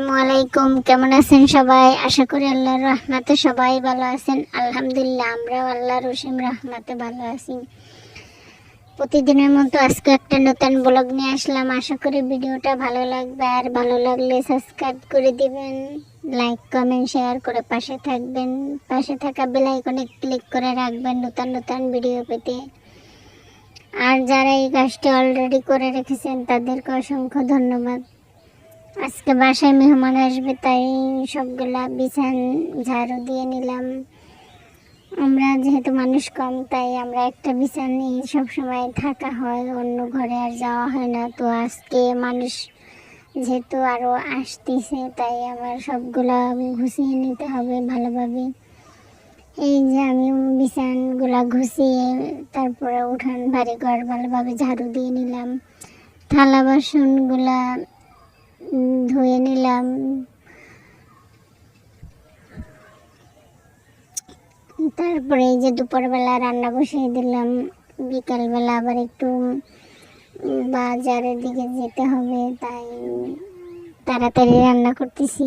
আসসালামু আলাইকুম। কেমন আছেন সবাই? আশা করি আল্লাহর রহমতে সবাই ভালো আছেন। আলহামদুলিল্লাহ, আমরাও আল্লাহর রসিম রহমতে ভালো আছি। প্রতিদিনের মতো আজকে একটা নতুন ব্লগ নিয়ে আসলাম। আশা করি ভিডিওটা ভালো লাগবে। আর ভালো লাগলে সাবস্ক্রাইব করে দিবেন লাইক কমেন্ট শেয়ার করে পাশে থাকবেন। পাশে থাকা বেল আইকনে ক্লিক করে রাখবেন নতুন নতুন ভিডিও পেতে। আর যারা এই কাজটি অলরেডি করে রেখেছেন, তাদেরকে অসংখ্য ধন্যবাদ। আজকে বাসায় মেহমান আসবে, তাই সবগুলা বিছান, ঝাড়ু দিয়ে নিলাম। আমরা যেহেতু মানুষ কম, তাই আমরা একটা বিছান নিয়ে সবসময় থাকা হয়, অন্য ঘরে আর যাওয়া হয় না। তো আজকে মানুষ যেহেতু আরও আসতেছে, তাই আমার সবগুলা গুছিয়ে নিতে হবে ভালোভাবে। এই যে আমি বিছানগুলা ঘুষিয়ে তারপরে উঠান বাড়ি ঘর ভালোভাবে ঝাড়ু দিয়ে নিলাম। থালা বাসনগুলা ধুয়ে নিলাম। তারপরে যে দুপুরবেলা রান্না বসিয়ে দিলাম। বিকালবেলা আবার একটু বাজারের দিকে যেতে হবে, তাই তাড়াতাড়ি রান্না করতেছি।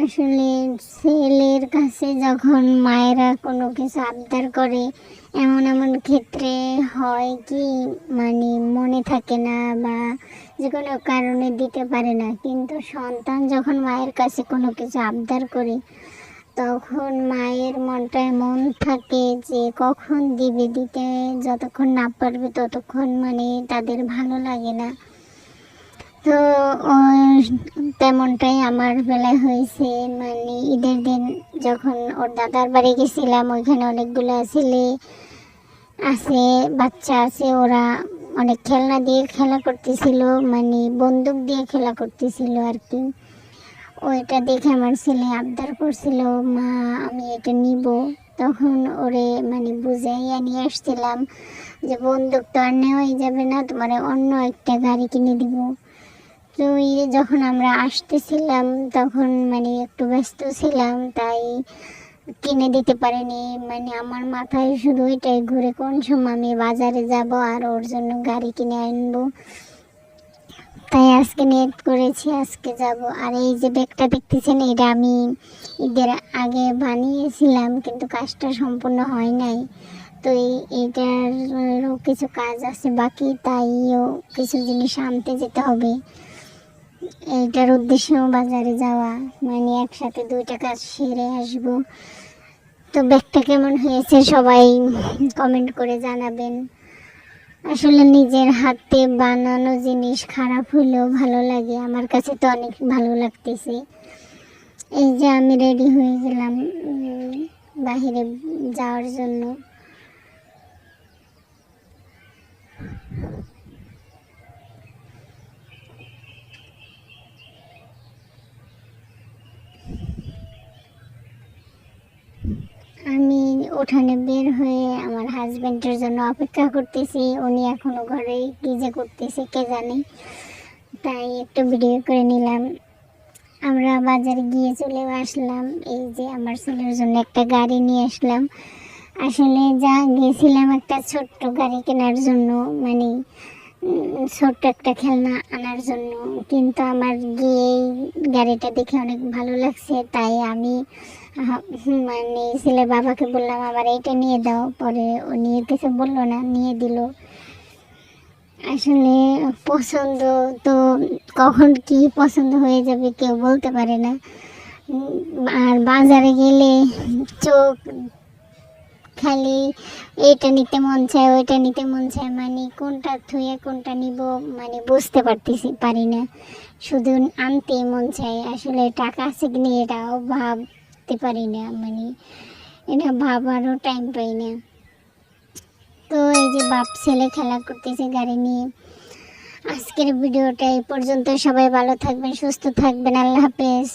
আসলে ছেলের কাছে যখন মায়েরা কোনো কিছু আবদার করে, এমন এমন ক্ষেত্রে হয় কি মানে মনে থাকে না বা যে কোনো কারণে দিতে পারে না। কিন্তু সন্তান যখন মায়ের কাছে কোনো কিছু আবদার করে, তখন মায়ের মনটা এমন থাকে যে কখন দিবে দিতে, যতক্ষণ না পারবে ততক্ষণ মানে তাদের ভালো লাগে না। তো তেমনটাই আমার বেলায় হয়েছে। মানে ঈদের দিন যখন ওর দাদার বাড়ি গেছিলাম, ওইখানে অনেকগুলো ছেলে আছে, বাচ্চা আছে, ওরা অনেক খেলনা দিয়ে খেলা করতেছিল মানে বন্দুক দিয়ে খেলা করতেছিল আর কি। ওইটা দেখে আমার ছেলে আবদার করছিল, মা, আমি এটা নিব। তখন ওরে মানে বুঝাইয়া নিয়ে আসছিলাম যে, বন্দুক তো আর নেওয়াই যাবে না, তোমার অন্য একটা গাড়ি কিনে দিব। তো এই যে যখন আমরা আসতেছিলাম, তখন মানে একটু ব্যস্ত ছিলাম, তাই কিনে দিতে পারিনি। মানে আমার মাথায় শুধু ওইটাই ঘুরে কোন সময় আমি বাজারে যাব আর ওর জন্য গাড়ি কিনে আনব। তাই আজকে নেট করেছি, আজকে যাব। আর এই যে ব্যাগটা দেখতেছেন, এটা আমি ঈদের আগে বানিয়েছিলাম, কিন্তু কাজটা সম্পূর্ণ হয় নাই। তো এটারও কিছু কাজ আছে বাকি, তাইও কিছু জিনিস আনতে যেতে হবে। এইটার উদ্দেশ্যেও বাজারে যাওয়া মানে একসাথে দুইটা কাজ সেরে আসব। তো ব্যাগটা কেমন হয়েছে সবাই কমেন্ট করে জানাবেন। আসলে নিজের হাতে বানানো জিনিস খারাপ হলেও ভালো লাগে, আমার কাছে তো অনেক ভালো লাগতেছে। এই যে আমি রেডি হয়ে গেলাম বাহিরে যাওয়ার জন্য আমি উঠানে বের হয়ে আমার হাজবেন্ডের জন্য অপেক্ষা করতেছি। উনি এখনও ঘরে, কি যে করতেছে কে জানে। তাই একটু ভিডিও করে নিলাম। আমরা বাজারে গিয়ে চলেও আসলাম। এই যে আমার ছেলের জন্য একটা গাড়ি নিয়ে আসলাম। আসলে যা গেছিলাম একটা ছোট্ট গাড়ি কেনার জন্য মানে ছোট্ট একটা খেলনা আনার জন্য। কিন্তু আমার গিয়ে গাড়িটা দেখে অনেক ভালো লাগছে। তাই আমি মানে ছেলে বাবাকে বললাম, আবার এইটা নিয়ে দাও। পরে ও নিয়ে কিছু বলল না, নিয়ে দিল। আসলে পছন্দ তো কখন কি পছন্দ হয়ে যাবে কেউ বলতে পারে না। আর বাজারে গেলে চোখ খালি, এটা নিতে মন চায়, ওইটা নিতে মন চায়। মানে কোনটা থুয়ে কোনটা নিব মানে বুঝতে পারতেছি, পারি না। শুধু আনতে মন চায়। আসলে টাকা আছে কিনা এটাও ভাবতে পারি না মানে এটা ভাবারও টাইম পাই না। তো এই যে বাপ ছেলে খেলা করতেছে গাড়ি নিয়ে, আজকের ভিডিওটা এই পর্যন্ত। সবাই ভালো থাকবেন, সুস্থ থাকবেন। আল্লাহ হাফেজ।